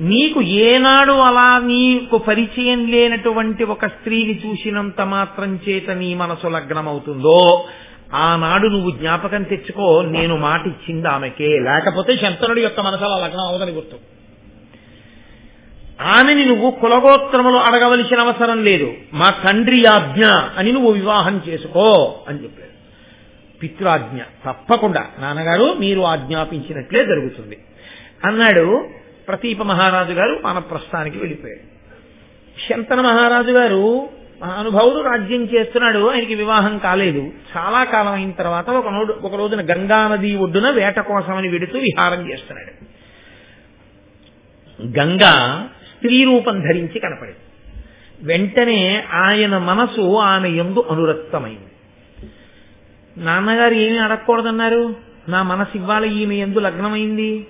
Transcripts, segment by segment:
నీకు ఏనాడు అలా నీకు పరిచయం లేనటువంటి ఒక స్త్రీని చూసినంత మాత్రం చేత నీ మనసు లగ్నమవుతుందో ఆనాడు నువ్వు జ్ఞాపకం తెచ్చుకో నేను మాట ఇచ్చింది ఆమెకే. లేకపోతే శంతనుడి యొక్క మనసు అలా లగ్నం అవదని గుర్తు. ఆమెని నువ్వు కులగోత్రములు అడగవలసిన అవసరం లేదు. మా తండ్రి ఆజ్ఞ అని నువ్వు వివాహం చేసుకో అని చెప్పాడు. పిత్రాజ్ఞ తప్పకుండా. నాన్నగారు మీరు ఆజ్ఞాపించినట్లే జరుగుతుంది. అన్నాడు ప్రతీప మహారాజు గారు వానప్రస్థానికి వెళ్ళిపోయాడు. శంతన మహారాజు గారు మహానుభావుడు రాజ్యం చేస్తున్నాడు ఆయనకి వివాహం కాలేదు. చాలా కాలం అయిన తర్వాత ఒక ఒక రోజున గంగా నది ఒడ్డున వేట కోసమని వెడుతూ విహారం చేస్తున్నాడు. గంగా స్త్రీ రూపం ధరించి కనపడింది. వెంటనే ఆయన మనసు ఆమె ఎందు అనురక్తమైంది. నాన్నగారు ఏమీ అడగకూడదన్నారు? నా మనసు ఇవ్వాలి ఈమె ఎందు లగ్నమైంది?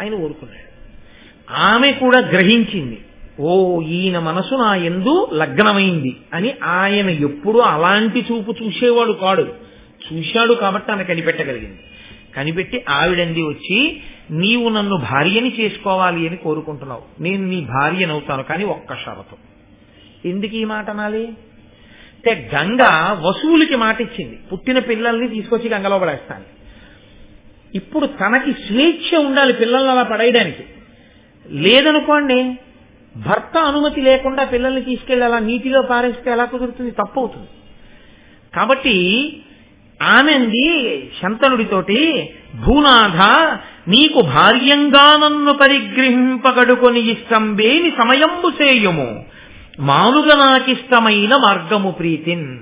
ఆయన ఊరుకున్నాడు. ఆమె కూడా గ్రహించింది ఓ ఈయన మనసు నా ఎందు లగ్నమైంది అని ఆయన ఎప్పుడూ అలాంటి చూపు చూసేవాడు కాడు. చూశాడు కాబట్టి ఆమె కనిపెట్టగలిగింది. కనిపెట్టి ఆవిడంది వచ్చి నీవు నన్ను భార్యని చేసుకోవాలి అని కోరుకుంటున్నావు. నేను నీ భార్యనవుతాను కానీ ఒక్క షరతు. ఎందుకు ఈ మాట అనాలి? అంటే గంగ వసూలికి మాట ఇచ్చింది. పుట్టిన పిల్లల్ని తీసుకొచ్చి గంగలో పడేస్తాను ఇప్పుడు తనకి స్వేచ్ఛ ఉండాలి పిల్లల్ని అలా పడేయడానికి. లేదనుకోండి భర్త అనుమతి లేకుండా పిల్లల్ని తీసుకెళ్ళి అలా నీటిలో పారేస్తే ఎలా కుదురుతుంది? తప్పు అవుతుంది కాబట్టి ఆమెంది శంతనుడితోటి భూనాథ నీకు భార్యంగా నన్ను పరిగ్రహింపగడుకొని ఇష్టంబేని సమయంబు సేయము. మానుగ నాకిష్టమైన మార్గము ప్రీతిన్.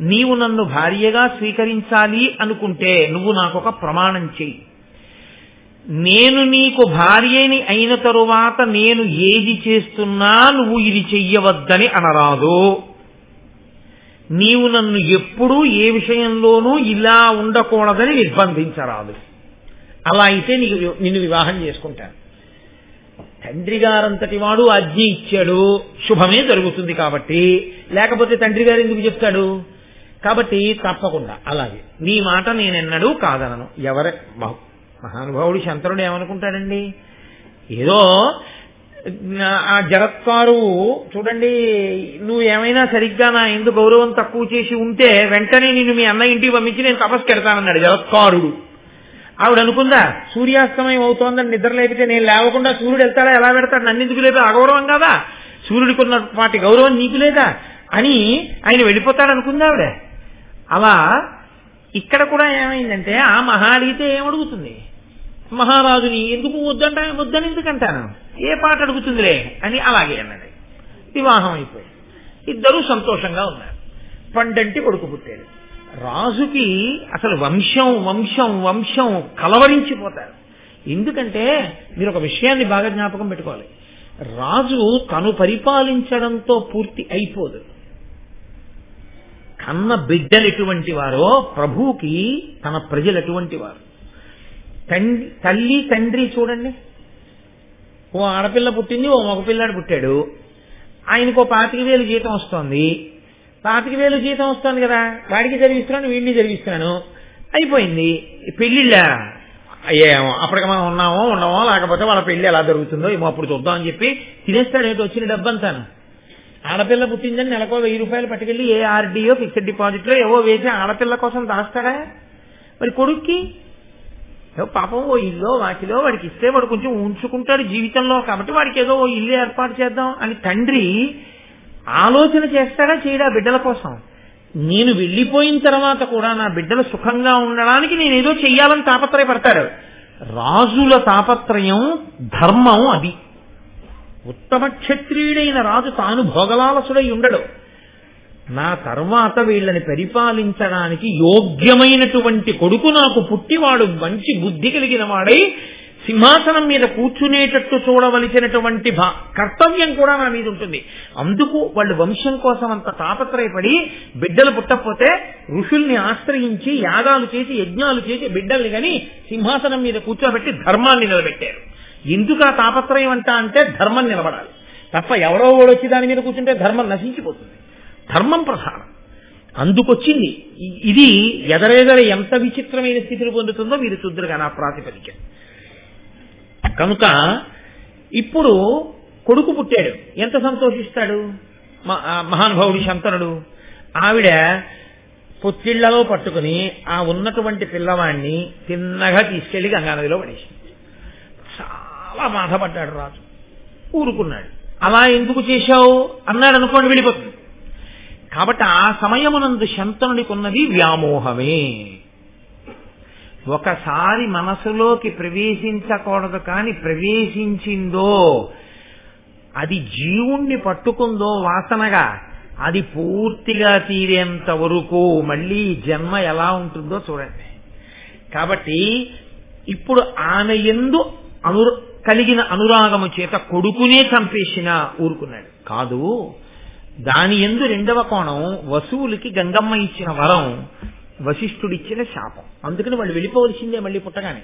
నీవు నన్ను భార్యగా స్వీకరించాలి అనుకుంటే నువ్వు నాకొక ప్రమాణం చెయ్యి. నేను నీకు భార్యని అయిన తరువాత నేను ఏది చేస్తున్నా నువ్వు ఇది చెయ్యవద్దని అనరాదు. నీవు నన్ను ఎప్పుడూ ఏ విషయంలోనూ ఇలా ఉండకూడదని నిర్బంధించరాదు. అలా అయితే నీకు నిన్ను వివాహం చేసుకుంటాను. తండ్రి గారంతటి వాడు ఆజ్ఞ ఇచ్చాడు. శుభమే జరుగుతుంది కాబట్టి. లేకపోతే తండ్రి గారు ఎందుకు చెప్తాడు? కాబట్టి తప్పకుండా అలాగే. నీ మాట నేనెన్నడూ కాదనను. ఎవరే? మహానుభావుడు శంకరుడు ఏమనుకుంటాడండి? ఏదో ఆ జగత్కారు చూడండి నువ్వు ఏమైనా సరిగ్గా నా ఎందు గౌరవం తక్కువ చేసి ఉంటే వెంటనే నేను మీ అన్న ఇంటికి పంపించి నేను తపస్సు కెడతానన్నాడు జగత్కారుడు. ఆవిడ అనుకుందా సూర్యాస్తమయం అవుతోందని నిద్ర లేపితే నేను లేవకుండా సూర్యుడు వెళ్తాడా ఎలా పెడతాడు నన్ను ఎందుకు లేదు అగౌరవం కాదా? సూర్యుడికి ఉన్న వాటి గౌరవం నీకు లేదా? అని ఆయన వెళ్ళిపోతాడు అనుకుందా ఆవిడ? అలా ఇక్కడ కూడా ఏమైందంటే ఆ మహా అడిగితే ఏమడుగుతుంది మహారాజుని ఎందుకు వద్దంట? వద్దని ఎందుకంటాను? ఏ పాట అడుగుతుందిలే? అని అలాగే అన్నది. వివాహం అయిపోయింది. ఇద్దరూ సంతోషంగా ఉన్నారు. పండంటి కొడుకు పుట్టాడు. రాజుకి అసలు వంశం వంశం వంశం కలవరించిపోతారు. ఎందుకంటే మీరు ఒక విషయాన్ని బాగా జ్ఞాపకం పెట్టుకోవాలి. రాజు తను పరిపాలించడంతో పూర్తి అయిపోదు. కన్న బిడ్డలు ఎటువంటి వారో ప్రభువుకి తన ప్రజలు ఎటువంటి వారు? తండ్రి తల్లి తండ్రి చూడండి. ఓ ఆడపిల్ల పుట్టింది ఓ మగపిల్లాడు పుట్టాడు. ఆయనకు ఓ పాతిక వేలు జీతం వస్తోంది. పాతిక వేలు జీతం వస్తుంది కదా. వాడికి జరిగిస్తున్నాను వీడిని జరిగిస్తున్నాను అయిపోయింది. పెళ్ళిళ్ళ? ఏమో అప్పటికి మనం ఉన్నామో ఉండమో లేకపోతే వాళ్ళ పెళ్ళి ఎలా జరుగుతుందో ఏమో అప్పుడు చూద్దాం అని చెప్పి తినేస్తాడు. ఏంటి వచ్చిన డబ్బంతాను. ఆడపిల్ల పుట్టిందని నెలకో వెయ్యి రూపాయలు పట్టుకెళ్ళి ఏ ఆర్డీఓ ఫిక్స్డ్ డిపాజిట్లో ఏవో వేసి ఆడపిల్ల కోసం దాస్తాడా మరి కొడుక్కి? పాపం ఓ ఇల్లు వాకిలో వాడికి ఇస్తే వాడు కొంచెం ఉంచుకుంటాడు జీవితంలో కాబట్టి వాడికి ఏదో ఓ ఇల్లు ఏర్పాటు చేద్దాం అని తండ్రి ఆలోచన చేస్తాడా చేయడా బిడ్డల కోసం? నేను వెళ్ళిపోయిన తర్వాత కూడా నా బిడ్డలు సుఖంగా ఉండడానికి నేను ఏదో చెయ్యాలని తాపత్రయపడతాడు రాజుల తాపత్రయం ధర్మం అది. ఉత్తమ క్షత్రియుడైన రాజు తాను భోగలాలసుడై ఉండడు నా తర్వాత వీళ్ళని పరిపాలించడానికి యోగ్యమైనటువంటి కొడుకు నాకు పుట్టివాడు మంచి బుద్ధి కలిగిన వాడై సింహాసనం మీద కూర్చునేటట్టు చూడవలసినటువంటి భా కర్తవ్యం కూడా నా మీద ఉంటుంది అందుకు వాళ్ళు వంశం కోసం అంత తాపత్రయపడి బిడ్డలు పుట్టకపోతే ఋషుల్ని ఆశ్రయించి యాగాలు చేసి యజ్ఞాలు చేసి బిడ్డల్ని గని సింహాసనం మీద కూర్చోబెట్టి ధర్మాన్ని నిలబెట్టారు. ఎందుకు ఆ తాపత్రయం అంట అంటే ధర్మం నిలబడాలి. తప్ప ఎవరో వాడు వచ్చి దాని మీద కూర్చుంటే ధర్మం నశించిపోతుంది. ధర్మం ప్రధానం. అందుకొచ్చింది. ఇది ఎదరెదర ఎంత విచిత్రమైన స్థితిని పొందుతుందో మీరు చూద్దరు కానీ ఆ ప్రాతిపదిక కనుక ఇప్పుడు కొడుకు పుట్టాడు. ఎంత సంతోషిస్తాడు? మహానుభావుడు శంతనుడు ఆవిడ పొత్తిళ్ళలో పట్టుకుని ఆ ఉన్నటువంటి పిల్లవాణ్ణి తిన్నగా తీసుకెళ్ళి గంగానదిలో పడేసింది. చాలా బాధపడ్డాడు రాజు. ఊరుకున్నాడు. అలా ఎందుకు చేశావు? అన్నాడు అనుకోండి వెళ్ళిపోతుంది. కాబట్టి ఆ సమయమునందు శంతనుడికి ఉన్నది వ్యామోహమే. ఒకసారి మనసులోకి ప్రవేశించకూడదు కానీ ప్రవేశించిందో అది జీవుణ్ణి పట్టుకుందో వాసనగా అది పూర్తిగా తీరేంత వరకు మళ్ళీ జన్మ ఎలా ఉంటుందో చూడండి. కాబట్టి ఇప్పుడు ఆమె ఎందు అను కలిగిన అనురాగము చేత కొడుకునే చంపేసిన ఊరుకున్నాడు. కాదు దాని ఎందు రెండవ కోణం వసువులకి గంగమ్మ ఇచ్చిన వరం వశిష్ఠుడిచ్చిన శాపం. అందుకని వాళ్ళు వెళ్ళిపోవలసిందే మళ్ళీ పుట్టగానే.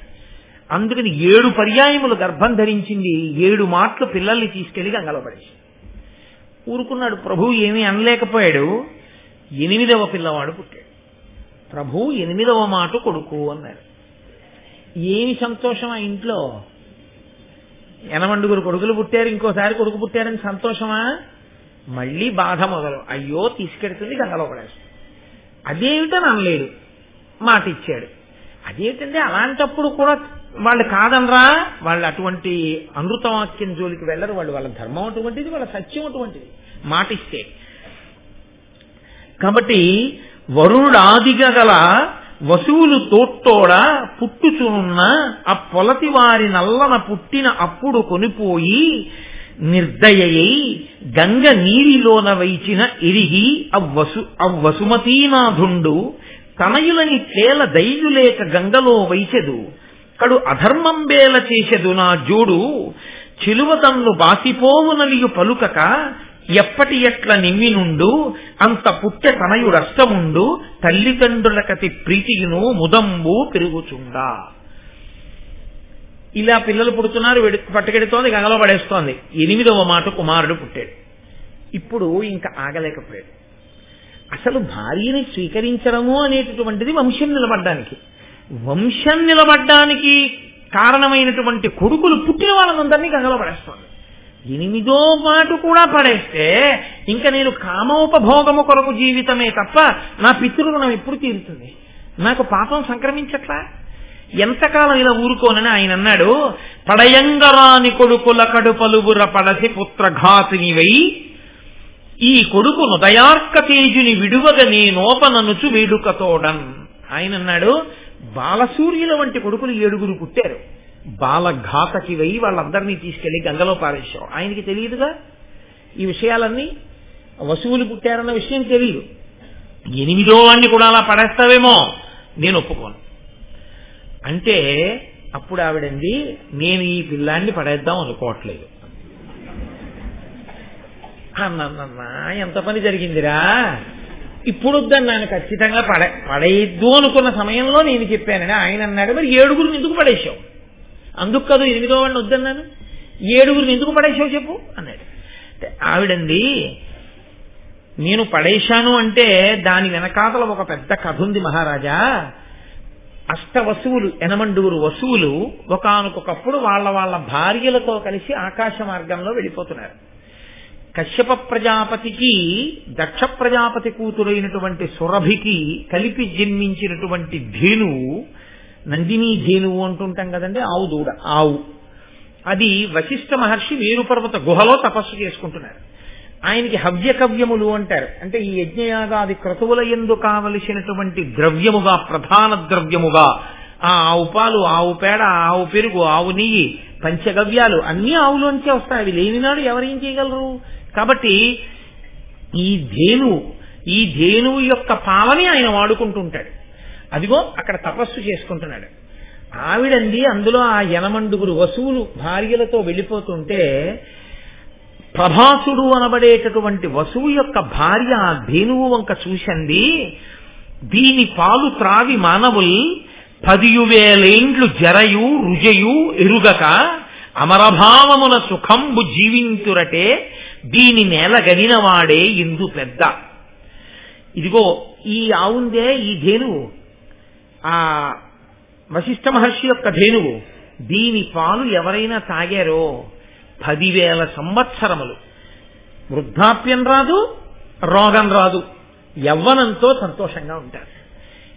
అందుకని ఏడు పర్యాయములు గర్భం ధరించింది ఏడు మాటలు పిల్లల్ని తీసుకెళ్ళి గంగలో పడేసి ఊరుకున్నాడు ప్రభు ఏమీ అనలేకపోయాడు. ఎనిమిదవ పిల్లవాడు పుట్టాడు. ప్రభు ఎనిమిదవ మాట కొడుకు అన్నాడు. ఏమి సంతోషం ఆ ఇంట్లో? ఎనమండుగురు కొడుకులు పుట్టారు ఇంకోసారి కొడుకు పుట్టారని సంతోషమా? మళ్ళీ బాధ మొదలు. అయ్యో తీసుకెడుతుంది గంగలో పడేస్తుంది అదేమిటని అనలేడు. మాట ఇచ్చాడు అదేమిటంటే అలాంటప్పుడు కూడా వాళ్ళు కాదనరా? వాళ్ళు అటువంటి అనృతవాక్యం జోలికి వెళ్ళరు. వాళ్ళు వాళ్ళ ధర్మం అటువంటిది వాళ్ళ సత్యం అటువంటిది. మాట ఇస్తే కాబట్టి వరుణాదిగా గల వసూలు తోట్టోడ పుట్టుచునున్న ఆ పొలతి వారి నల్లన పుట్టిన అప్పుడు కొనిపోయి నిర్దయయై గంగ నీరిలోన వైచిన ఇరిగి అవ్వసు అవ్వసుమతీనాథుండు తనయులని తేల దైయులేక గంగలో వైచెదు. కడు అధర్మం బేల చేసెదు నా జోడు. చిలువతన్ను బాసిపోవునలియు పలుకక ఎప్పటి ఎట్ల నిమ్మినుండు అంత పుట్టె తనయుడష్టముండు తల్లిదండ్రులకతి ప్రీతియును ముదంబు పెరుగుచుండా. ఇలా పిల్లలు పుడుతున్నారు పట్టుకెడుతోంది గంగలో పడేస్తోంది. ఎనిమిదవ మాట కుమారుడు పుట్టాడు. ఇప్పుడు ఇంకా ఆగలేకపోయాడు. అసలు భార్యని స్వీకరించడము అనేటటువంటిది వంశం నిలబడ్డానికి. వంశం నిలబడ్డానికి కారణమైనటువంటి కొడుకులు పుట్టిన వాళ్ళందరినీ గంగలో పడేస్తోంది. ఎనిమిదో మాటు కూడా పడేస్తే ఇంకా నేను కామోపభోగము కొరకు జీవితమే తప్ప నా పితృగుణం ఎప్పుడు తీరుతుంది? నాకు పాపం సంక్రమించట్లా? ఎంతకాలం ఇలా ఊరుకోనని ఆయన అన్నాడు పడయంగరాని కొడుకుల కడుపలుగుర పడసి పుత్రఘాతినివై ఈ కొడుకును దయార్క తేజుని విడువగ నేనోపననుచు వేడుకతోడన్ ఆయన అన్నాడు బాలసూర్యుల వంటి కొడుకులు ఏడుగురు పుట్టారు. బాలఘాతకి వెయ్యి వాళ్ళందరినీ తీసుకెళ్ళి గంగలో పారేశాం ఆయనకి తెలియదుగా? ఈ విషయాలన్నీ వసువులు పుట్టారన్న విషయం తెలియదు ఎనిమిదో వాడిని కూడా అలా పడేస్తావేమో నేను ఒప్పుకోను. అంటే అప్పుడు ఆవిడండి నేను ఈ పిల్లాన్ని పడేద్దాం అనుకోవట్లేదు. అన్నన్నా ఎంత పని జరిగిందిరా? ఇప్పుడు వద్దన్నాను ఖచ్చితంగా పడే పడేయద్దు అనుకున్న సమయంలో నేను చెప్పానని ఆయన అన్నాడు. మరి ఏడుగురు ఎందుకు పడేశావు? అందుకు కాదు ఎనిమిదో వాడిని వద్దన్నాను. ఏడుగురిని ఎందుకు పడేసావు చెప్పు? అన్నాడు. ఆవిడండి నేను పడేశాను అంటే దాని వెనకాతల ఒక పెద్ద కథ ఉంది మహారాజా. అష్ట వసువులు ఎనమండుగురు వసువులు ఒకనకొకప్పుడు వాళ్ళ వాళ్ళ భార్యలతో కలిసి ఆకాశ మార్గంలో వెళ్ళిపోతున్నారు. కశ్యప ప్రజాపతికి దక్ష ప్రజాపతి కూతురైనటువంటి సురభికి కలిపి జన్మించినటువంటి ధేనువు నందిని ధేనువు అంటుంటాం కదండి ఆవు దూడ ఆవు. అది వశిష్ఠ మహర్షి మేరుపర్వత గుహలో తపస్సు చేసుకుంటున్నారు. ఆయనకి హవ్యకవ్యములు అంటారు. అంటే ఈ యజ్ఞయాగాది క్రతువుల ఎందు కావలసినటువంటి ద్రవ్యముగా ప్రధాన ద్రవ్యముగా ఆ ఆవు పాలు ఆవు పేడ ఆవు పెరుగు ఆవు నెయ్యి పంచగవ్యాలు అన్ని ఆవులోంచే వస్తాయి. అవి లేనినాడు ఎవరేం చేయగలరు? కాబట్టి ఈ ధేను ఈ ధేనువు యొక్క పాలని ఆయన వాడుకుంటుంటాడు. అదిగో అక్కడ తపస్సు చేసుకుంటున్నాడు. ఆవిడంది అందులో ఆ యనమండుగురు వసువులు భార్యలతో వెళ్ళిపోతుంటే ప్రభాసుడు అనబడేటటువంటి వసువు యొక్క భార్య ఆ ధేనువు వంక చూసింది దీని పాలు త్రావి మానవుల్ పదియువేలేండ్లు జరయు రుజయు ఎరుగక అమరభావమున సుఖంబు జీవించురటే దీని నేల గనినవాడే ఇందు పెద్ద. ఇదిగో ఈ ఆవుందే ఈ ధేనువు ఆ వశిష్ఠ మహర్షి యొక్క ధేనువు దీని పాలు ఎవరైనా తాగారో? పదివేల సంవత్సరములు. వృద్ధాప్యం రాదు రోగం రాదు. యవ్వనంతో సంతోషంగా ఉంటారు.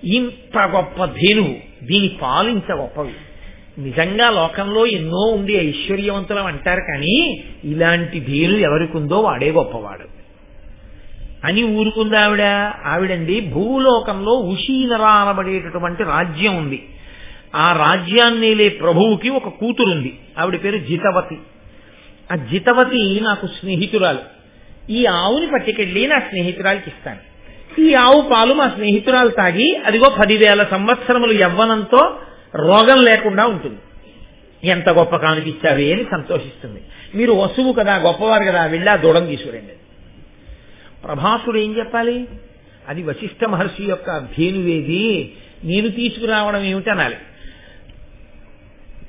ఇంత గొప్ప ధేనువు దీని పాలు ఇంత గొప్పవి. నిజంగా లోకంలో ఎన్నో ఉండి ఐశ్వర్యవంతులం అంటారు కానీ ఇలాంటి ధేను ఎవరికి ఉందో వాడే గొప్పవాడు. అని ఊరుకుంది ఆవిడ ఆవిడండి భూలోకంలో ఉషీనరా అనబడేటటువంటి రాజ్యం ఉంది. ఆ రాజ్యాన్ని లే ప్రభువుకి ఒక కూతురుంది. ఆవిడ పేరు జితవతి. ఆ జితవతి నాకు స్నేహితురాలు. ఈ ఆవుని పట్టుకెళ్ళి నా స్నేహితురాలకి ఇస్తాను. ఈ ఆవు పాలు మా స్నేహితురాలు తాగి అదిగో పదివేల సంవత్సరములు యవ్వనంతో రోగం లేకుండా ఉంటుంది. ఎంత గొప్ప కానుకిచ్చావే అని సంతోషిస్తుంది. మీరు వసువు కదా గొప్పవారు కదా వెళ్ళి ఆ దూడం తీసుకురండి. ప్రభాసుడు ఏం చెప్పాలి? అది వశిష్ఠ మహర్షి యొక్క ధేనువేది నేను తీసుకురావడం ఏమిటనాలి.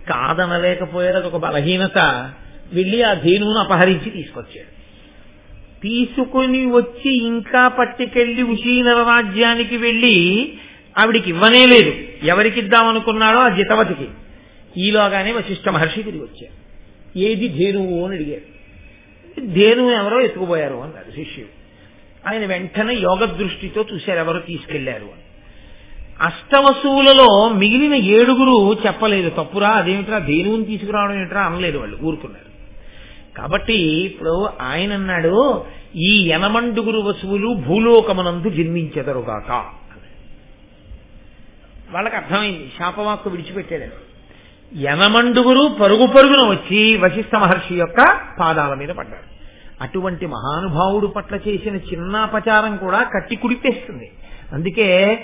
కాదనలేకపోయేది ఒక బలహీనత. వెళ్ళి ఆ ధేనువును అపహరించి తీసుకొచ్చాడు. తీసుకుని వచ్చి ఇంకా పట్టుకెళ్ళి ఉషీనర రాజ్యానికి వెళ్ళి ఆవిడికి ఇవ్వనే లేదు. ఎవరికి ఇద్దామనుకున్నాడో ఆ జితవతికి. ఈలోగానే వశిష్ఠ మహర్షి తిరిగి వచ్చారు ఏది ధేనువు అని అడిగారు ధేనువు ఎవరో ఎత్తుకుపోయారు అన్నాడు శిష్యుడు. ఆయన వెంటనే యోగ దృష్టితో చూశారు ఎవరు తీసుకెళ్ళారు అని. అష్టవసువులలో మిగిలిన ఏడుగురు చెప్పలేదు తప్పురా అదేమిట్రా ధేనువుని తీసుకురావడం ఏమిట్రా అనలేదు వాళ్ళు ఊరుకున్నారు. కాబట్టి ఇప్పుడు ఆయన అన్నాడు ఈ యనమండుగురు వసువులు భూలోకమునందు జన్మించెదరుగాక. వాళ్ళకి అర్థమైంది శాపవాక్కు విడిచిపెట్టాడు యనమండుగురు పరుగు పరుగున వచ్చి వశిష్ఠ మహర్షి యొక్క పాదాల మీద పడ్డాడు అటువంటి మహానుభావుడు పట్ల చేసిన చిన్నాపచారం కూడా కట్టి కుడిపేస్తుంది. అందుకే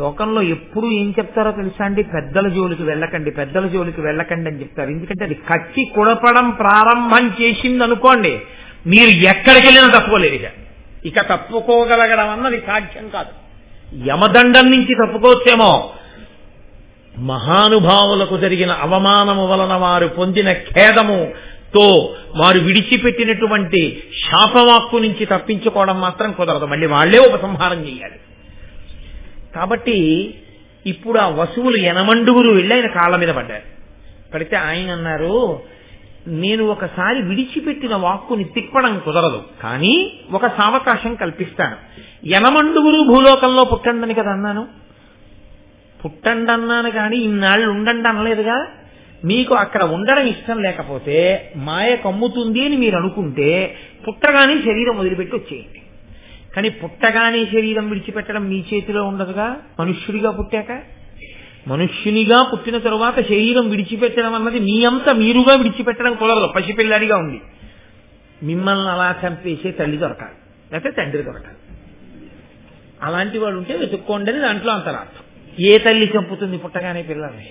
లోకంలో ఎప్పుడు ఏం చెప్తారో తెలుసా అండి? పెద్దల జోలికి వెళ్ళకండి పెద్దల జోలికి వెళ్ళకండి అని చెప్తారు. ఎందుకంటే అది కట్టి కుడపడం ప్రారంభం చేసింది అనుకోండి మీరు ఎక్కడికి వెళ్ళినా తప్పుకోలేరు ఇక. ఇక తప్పుకోగలగడం అన్నది సాధ్యం కాదు. యమదండం నుంచి తప్పుకోవచ్చేమో. మహానుభావులకు జరిగిన అవమానము వలన వారు పొందిన ఖేదము తో వారు విడిచిపెట్టినటువంటి శాపవాక్కు నుంచి తప్పించుకోవడం మాత్రం కుదరదు. మళ్ళీ వాళ్ళే ఉపసంహారం చేయాలి. కాబట్టి ఇప్పుడు ఆ వసువులు ఎనమండుగురు వెళ్ళి ఆయన కాళ్ళ మీద పడ్డారు. పడితే ఆయన అన్నారు నేను ఒకసారి విడిచిపెట్టిన వాక్కుని తిప్పడం కుదరదు కానీ ఒక సావకాశం కల్పిస్తాను. ఎనమండుగురు భూలోకంలో పుట్టండని కదా అన్నాను. పుట్టండి అన్నాను కానీ ఇన్నాళ్ళు ఉండండి అనలేదుగా మీకు అక్కడ ఉండడం ఇష్టం లేకపోతే మాయ కమ్ముతుంది అని మీరు అనుకుంటే పుట్టగానే శరీరం వదిలిపెట్టి వచ్చేయండి. కానీ పుట్టగానే శరీరం విడిచిపెట్టడం మీ చేతిలో ఉండదుగా? మనుష్యుడిగా పుట్టాక? మనుష్యునిగా పుట్టిన తరువాత శరీరం విడిచిపెట్టడం అన్నది మీ అంత మీరుగా విడిచిపెట్టడం కుదరదు. పసిపిల్లాడిగా ఉంది మిమ్మల్ని అలా చంపేసే తల్లి దొరకాలి. లేకపోతే తండ్రి దొరకాలి. అలాంటి వాడు ఉంటే వెతుక్కోండి అని దాంట్లో అంతరార్థం. ఏ తల్లి చంపుతుంది పుట్టగానే పిల్లల్ని?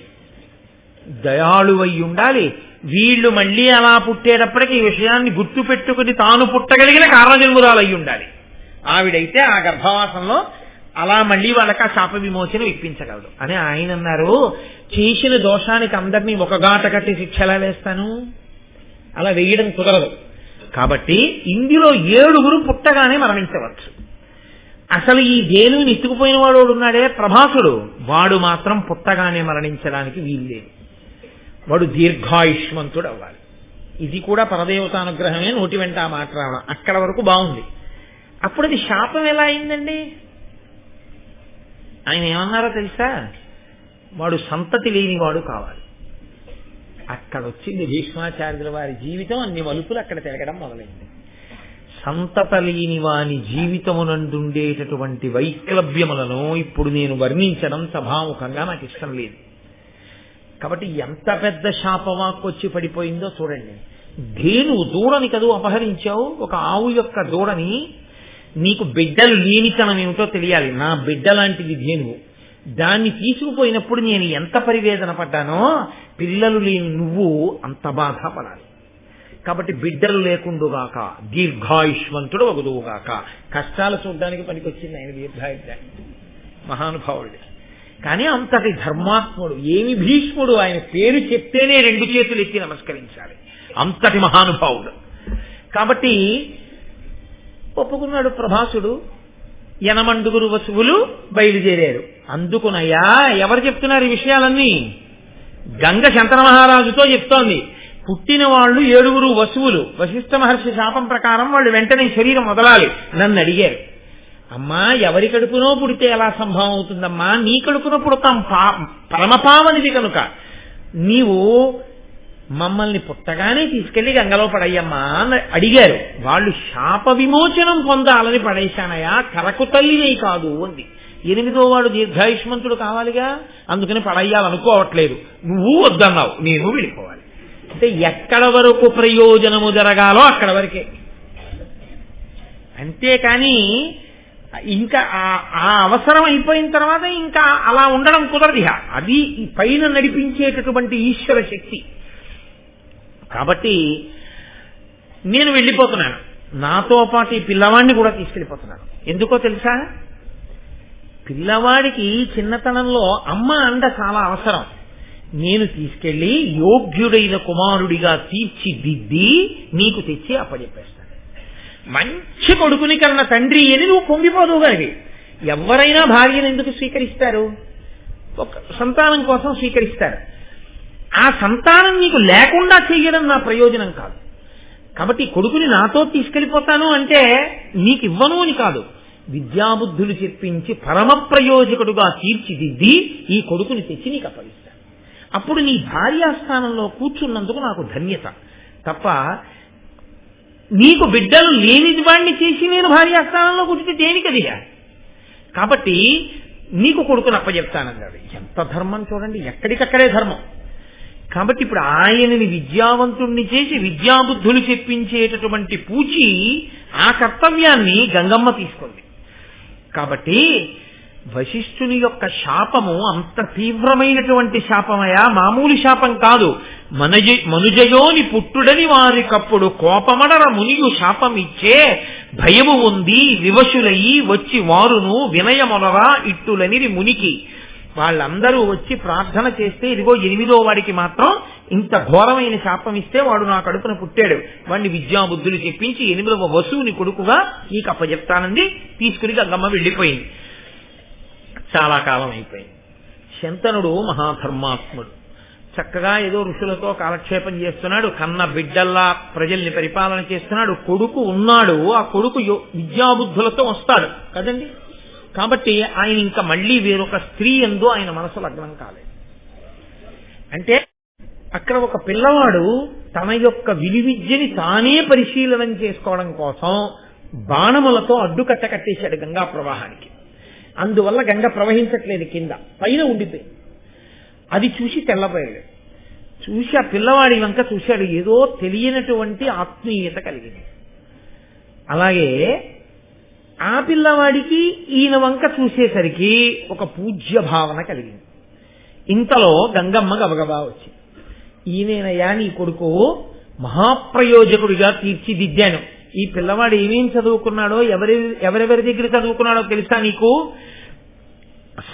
దయాళువై ఉండాలి వీళ్ళు మళ్ళీ అలా పుట్టేటప్పటికి ఈ విషయాన్ని గుర్తు పెట్టుకుని తాను పుట్టగలిగిన కారణజన్మురాలయ్యి ఉండాలి ఆవిడైతే ఆ గర్భవాసంలో అలా మళ్ళీ వాళ్ళకి ఆ శాప విమోచన ఇప్పించగలడు అని ఆయన అన్నారు చేసిన దోషానికి అందరినీ ఒక గాట కట్టి శిక్షలా వేస్తాను? అలా వేయడం కుదరదు. కాబట్టి ఇందులో ఏడుగురు పుట్టగానే మరణించవచ్చు. అసలు ఈ దేనుని ఎత్తుకుపోయిన వాడు ఉన్నాడే ప్రభాసుడు. వాడు మాత్రం పుట్టగానే మరణించడానికి వీల్లేదు. వాడు దీర్ఘాయుష్మంతుడు అవ్వాలి ఇది కూడా పరదేవతానుగ్రహమే నోటి వెంట ఆ మాట రావడం. అక్కడ వరకు బాగుంది. అప్పుడు అది శాపం ఎలా అయిందండి? ఆయన ఏమన్నారో తెలుసా? వాడు సంతతి లేనివాడు కావాలి. అక్కడ వచ్చింది భీష్మాచార్యుల వారి జీవితం అన్ని మలుపులు అక్కడ తిరగడం మొదలైంది. సంతత లేని వాని జీవితమునందుండేటటువంటి వైక్లభ్యములను ఇప్పుడు నేను వర్ణించడం సభాముఖంగా నాకు ఇష్టం లేదు. కాబట్టి ఎంత పెద్ద శాపవాక్ వచ్చి పడిపోయిందో చూడండి. ధేను దూడని కదూ అపహరించావు ఒక ఆవు యొక్క దూడని నీకు బిడ్డలు లేనితనం ఏమిటో తెలియాలి. నా బిడ్డ లాంటిది ధేనువు. దాన్ని తీసుకుపోయినప్పుడు నేను ఎంత పరివేదన పడ్డానో పిల్లలు లేని నువ్వు అంత బాధపడాలి. కాబట్టి బిడ్డలు లేకుండుగాక దీర్ఘాయుష్మంతుడు ఒకదువుగాక కష్టాలు చూడడానికి పనికొచ్చింది ఆయన దీర్ఘాయుద్ధ. మహానుభావుడు కానీ అంతటి ధర్మాత్ముడు ఏమి భీష్ముడు ఆయన పేరు చెప్తేనే రెండు చేతులు ఎత్తి నమస్కరించాలి. అంతటి మహానుభావుడు. కాబట్టి ఒప్పుకున్నాడు ప్రభాసుడు. యనమండుగురు వసువులు బయలుదేరారు. అందుకునయ్యా ఎవరు చెప్తున్నారు ఈ విషయాలన్నీ? గంగ శంతన మహారాజుతో చెప్తోంది. పుట్టిన వాళ్ళు ఏడుగురు వసువులు. వశిష్ఠ మహర్షి శాపం ప్రకారం వాళ్ళు వెంటనే శరీరం వదలాలి. నన్ను అడిగారు. అమ్మా ఎవరి కడుపునో పుడితే ఎలా సంభవం అవుతుందమ్మా? నీ కడుపునో పుడతాం పా పరమపావనిది కనుక. నీవు మమ్మల్ని పుట్టగానే తీసుకెళ్ళి గంగలో పడయ్యమ్మా అని అడిగారు. వాళ్ళు శాప విమోచనం పొందాలని పడేశానయా కరకు తల్లినే కాదు అంది. ఎనిమిదో వాడు దీర్ఘాయుష్మంతుడు కావాలిగా? అందుకని పడయ్యాలనుకోవట్లేదు. నువ్వు వద్దన్నావు నేను వెళ్ళిపోవాలి అంటే ఎక్కడ వరకు ప్రయోజనము జరగాలో అక్కడ వరకే. అంతేకాని ఇంకా ఆ- అవసరం అయిపోయిన తర్వాత ఇంకా అలా ఉండడం కుదరదు అది ఈ పైన నడిపించేటటువంటి ఈశ్వర శక్తి. కాబట్టి నేను వెళ్ళిపోతున్నాను. నాతో పాటు ఈ పిల్లవాడిని కూడా తీసుకెళ్ళిపోతున్నాను. ఎందుకో తెలుసా? పిల్లవాడికి చిన్నతనంలో అమ్మ అండ చాలా అవసరం. నేను తీసుకెళ్ళి యోగ్యుడైన కుమారుడిగా తీర్చిదిద్ది నీకు తెచ్చి అప్పచెప్పేస్తాను మంచి కొడుకుని కన్న తండ్రి అని నువ్వు పొంగిపోదువు గారికి ఎవరైనా భార్యను ఎందుకు స్వీకరిస్తారు? ఒక సంతానం కోసం స్వీకరిస్తారు. ఆ సంతానం నీకు లేకుండా చేయడం నా ప్రయోజనం కాదు. కాబట్టి కొడుకుని నాతో తీసుకెళ్ళిపోతాను అంటే నీకు ఇవ్వను అని కాదు. విద్యాబుద్ధులు చెప్పించి పరమ ప్రయోజకుడుగా తీర్చిదిద్ది ఈ కొడుకుని తెచ్చి నీకు అప్పగిస్తాను. అప్పుడు నీ భార్యాస్థానంలో కూర్చున్నందుకు నాకు ధన్యత. తప్ప నీకు బిడ్డలు లేని వాడిని చేసి నేను భార్యాస్థానంలో కూర్చుంటే దేనికదిగా కాబట్టి నీకు కొడుకుని అప్పచెప్తానన్నాడు ఎంత ధర్మం చూడండి ఎక్కడికక్కడే ధర్మం. కాబట్టి ఇప్పుడు ఆయనని విద్యావంతుణ్ణి చేసి విద్యాబుద్ధులు చెప్పించేటటువంటి పూచి ఆ కర్తవ్యాన్ని గంగమ్మ తీసుకుంది. కాబట్టి వశిష్ఠుని యొక్క శాపము అంత తీవ్రమైనటువంటి శాపమయా? మామూలు శాపం కాదు. మనజ మనుజయోని పుట్టుడని వారికప్పుడు కోపమడర మునియు శాపమిచ్చే భయము ఉంది. వివశులయి వచ్చి వారును వినయమొనరా ఇట్టులనిది మునికి. వాళ్ళందరూ వచ్చి ప్రార్థన చేస్తే ఇదిగో ఎనిమిదో వాడికి మాత్రం ఇంత ఘోరమైన శాపం ఇస్తే వాడు నా కడుపున పుట్టాడు. వాడిని విద్యాబుద్ధులు చెప్పించి ఎనిమిదవ వసువుని కొడుకుగా నీకు అప్పచెప్తానంది తీసుకుని గంగమ్మ వెళ్ళిపోయింది. చాలా కాలం అయిపోయింది. శంతనుడు మహాధర్మాత్ముడు. చక్కగా ఏదో ఋషులతో కాలక్షేపం చేస్తున్నాడు. కన్న బిడ్డల్లా ప్రజల్ని పరిపాలన చేస్తున్నాడు. కొడుకు ఉన్నాడు. ఆ కొడుకు విద్యాబుద్ధులతో వస్తాడు. కదండి? కాబట్టి ఆయన ఇంకా మళ్ళీ వేరొక స్త్రీ ఎందు ఆయన మనసు లగ్నం కాలేదు. అంటే అక్కడ ఒక పిల్లవాడు తన యొక్క విలువిద్యని తానే పరిశీలనం చేసుకోవడం కోసం బాణములతో అడ్డుకట్ట కట్టేశాడు గంగా ప్రవాహానికి. అందువల్ల గంగ ప్రవహించట్లేదు కింద. పైన ఉండిపోయింది అది చూసి తెల్లబోయాడు. చూసి ఆ పిల్లవాడి వంక చూశాడు. ఏదో తెలియనటువంటి ఆత్మీయత కలిగింది. అలాగే ఆ పిల్లవాడికి ఈయన వంక చూసేసరికి ఒక పూజ్య భావన కలిగింది. ఇంతలో గంగమ్మ గబగబా వచ్చి ఈయనయ్యా నీ కొడుకు మహాప్రయోజకుడిగా తీర్చిదిద్దాను. ఈ పిల్లవాడు ఏమేం చదువుకున్నాడో ఎవరి ఎవరెవరి దగ్గర చదువుకున్నాడో తెలుసా నీకు?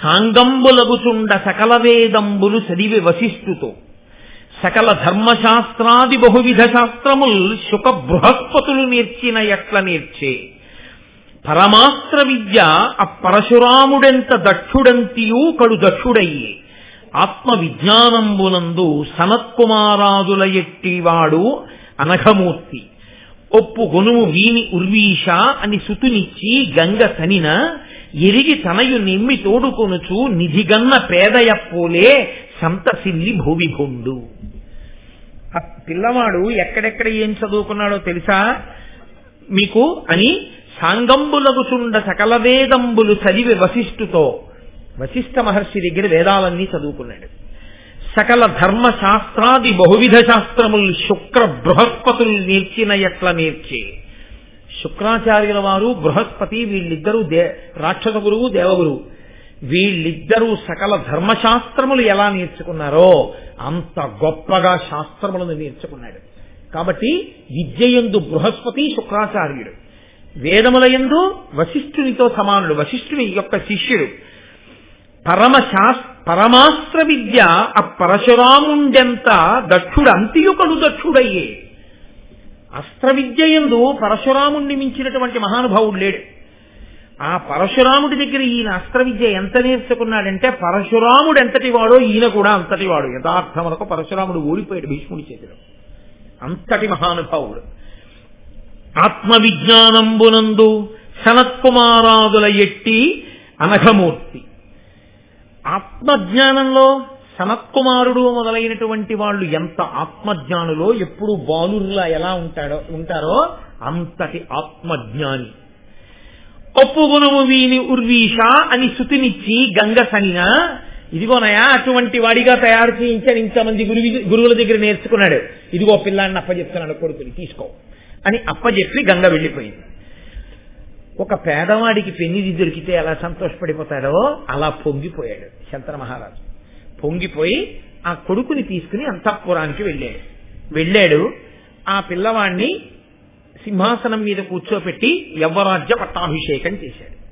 సాంగంబులగుచుండ సకల వేదంబులు చదివి వశిష్ఠుతో. సకల ధర్మశాస్త్రాది బహువిధ శాస్త్రముల్ శుక బృహస్పతులు నేర్చిన ఎట్ల నేర్చే? పరమాస్త్ర విద్య ఆ పరశురాముడెంత దక్షుడంతియు కడు దక్షుడయ్యే. ఆత్మ విజ్ఞానంబునందు సనత్కుమారాదుల ఎట్టివాడు అనఘమూర్తి. ఒప్పు గొనువు వీని ఉర్వీష అని సుతునిచ్చి గంగ తనిన ఎరిగి తనయు నిమ్మి తోడుకొనుచు నిధిగన్న పేదయ పోలే సంతసిల్లి భూవిభుండు ఆ పిల్లవాడు ఎక్కడెక్కడ ఏం చదువుకున్నాడో తెలుసా? మీకు అని సాంగంబులగుచుండ సకల వేదంబులు చదివి వశిష్ఠుతో వశిష్ఠ మహర్షి దగ్గర వేదాలన్నీ చదువుకున్నాడు. సకల ధర్మ శాస్త్రాది బహువిధ శాస్త్రములు శుక్ర బృహస్పతులు నేర్చిన ఎట్ల నేర్చే శుక్రాచార్యుల వారు బృహస్పతి వీళ్ళిద్దరూ దే రాక్షస గురువు దేవగురువు వీళ్ళిద్దరూ సకల ధర్మశాస్త్రములు ఎలా నేర్చుకున్నారో అంత గొప్పగా శాస్త్రములను నేర్చుకున్నాడు కాబట్టి విద్యయందు బృహస్పతి శుక్రాచార్యుడు. వేదములయందు వశిష్ఠునితో సమానుడు. వశిష్ఠుని యొక్క శిష్యుడు. పరమ పరమాస్త్ర విద్య ఆ పరశురాముండెంత దక్షుడు అంత్యుకడు దక్షుడయ్యే అస్త్ర విద్య ఎందు పరశురాముణ్ణి మించినటువంటి మహానుభావుడు లేడు. ఆ పరశురాముడి దగ్గర ఈయన అస్త్ర విద్య ఎంత నేర్చుకున్నాడంటే పరశురాముడు ఎంతటి వాడో ఈయన కూడా అంతటి వాడు యథార్థములకు పరశురాముడు ఓడిపోయాడు భీష్ముడి చేతిలో. అంతటి మహానుభావుడు. ఆత్మవిజ్ఞానంబునందు సనత్కుమారాదుల ఎట్టి అనఘమూర్తి. ఆత్మజ్ఞానంలో సనత్కుమారుడు మొదలైనటువంటి వాళ్ళు ఎంత ఆత్మజ్ఞానులో ఎప్పుడు బాలుర్లా ఎలా ఉంటాడో ఉంటారో అంతటి ఆత్మజ్ఞాని. ఒప్పుగుణము వీని ఉర్వీష అని శుతినిచ్చి గంగ సనిన ఇదిగోనయా అటువంటి వాడిగా తయారు చేయించాను ఇంతమంది గురువి గురువుల దగ్గర నేర్చుకున్నాడు. ఇదిగో పిల్లాన్ని అప్పచెప్తున్నాడు కొడుకుని తీసుకో అని అప్పజెప్పి గంగ వెళ్ళిపోయింది. ఒక పేదవాడికి పెన్నిది దొరికితే ఎలా సంతోషపడిపోతాడో అలా పొంగిపోయాడు శంతన మహారాజు. పొంగిపోయి ఆ కొడుకుని తీసుకుని అంతఃపురానికి వెళ్ళాడు. వెళ్ళాడు. ఆ పిల్లవాణ్ణి సింహాసనం మీద కూర్చోపెట్టి యవ్వరాజ్య పట్టాభిషేకం చేశాడు.